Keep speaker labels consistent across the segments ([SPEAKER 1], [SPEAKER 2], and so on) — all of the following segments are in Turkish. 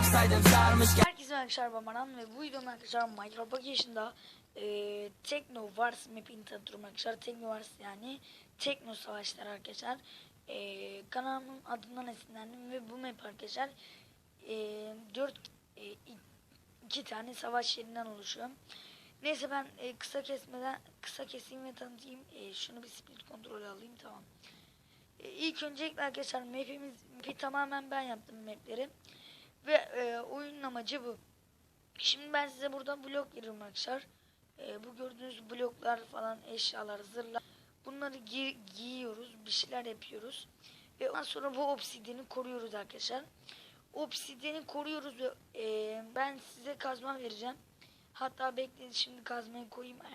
[SPEAKER 1] olsaydım çağırmış
[SPEAKER 2] Herkese arkadaşlar ben Baran ve bu videonun arkadaşlar Minecraft Vacation'da e, Tekno Wars map'ini tanıtıyorum arkadaşlar. Tekno Wars yani Tekno Savaşlar arkadaşlar. E, kanalımın adından esinlendim ve bu map arkadaşlar e, 4 e, i- iki tane savaş yerinden oluşuyor. Neyse ben e, kısa kesmeden kısa keseyim ve tanıtayım. E, şunu bir split kontrolü alayım tamam. E, ilk öncelikle arkadaşlar map'imiz map'i tamamen ben yaptım map'leri. Ve oyunun amacı bu. Şimdi ben size burada blok veriyorum arkadaşlar. E, bu gördüğünüz bloklar falan eşyalar, zırhlar. Bunları gi- giyiyoruz, bir şeyler yapıyoruz. Ve ondan sonra bu obsidiyeni koruyoruz arkadaşlar. Obsidiyeni koruyoruz ve e, ben size kazma vereceğim. Hatta bekleyin şimdi kazmayı koyayım. E,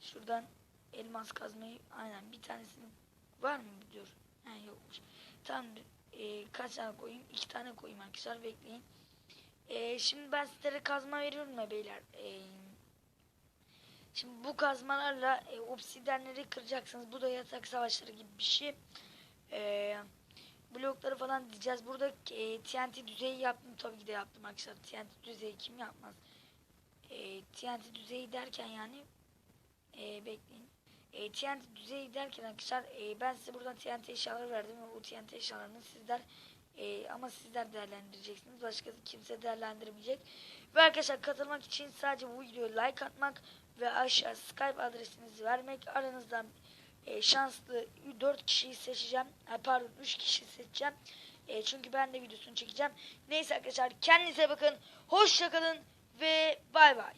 [SPEAKER 2] şuradan elmas kazmayı aynen bir tanesini var mı diyor. Ha yokmuş. Tamam e, kaç tane koyayım? İki tane koyayım arkadaşlar bekleyin. E, şimdi ben sizlere kazma veriyorum ya beyler. E, şimdi bu kazmalarla e, obsidenleri kıracaksınız. Bu da yatak savaşları gibi bir şey. E, blokları falan diyeceğiz. Burada e, TNT düzeyi yaptım. Tabii ki de yaptım arkadaşlar. TNT düzeyi kim yapmaz? E, TNT düzeyi derken yani e, bekleyin. E, TNT düzeyi derken arkadaşlar e, ben size buradan TNT eşyaları verdim ve bu TNT eşyalarını sizler e, ama sizler değerlendireceksiniz. Başka kimse değerlendirmeyecek. Ve arkadaşlar katılmak için sadece bu videoya like atmak ve aşağı Skype adresinizi vermek. Aranızdan e, şanslı 4 kişiyi seçeceğim. Ha, pardon 3 kişi seçeceğim. E, çünkü ben de videosunu çekeceğim. Neyse arkadaşlar kendinize bakın. Hoşçakalın ve bay bay.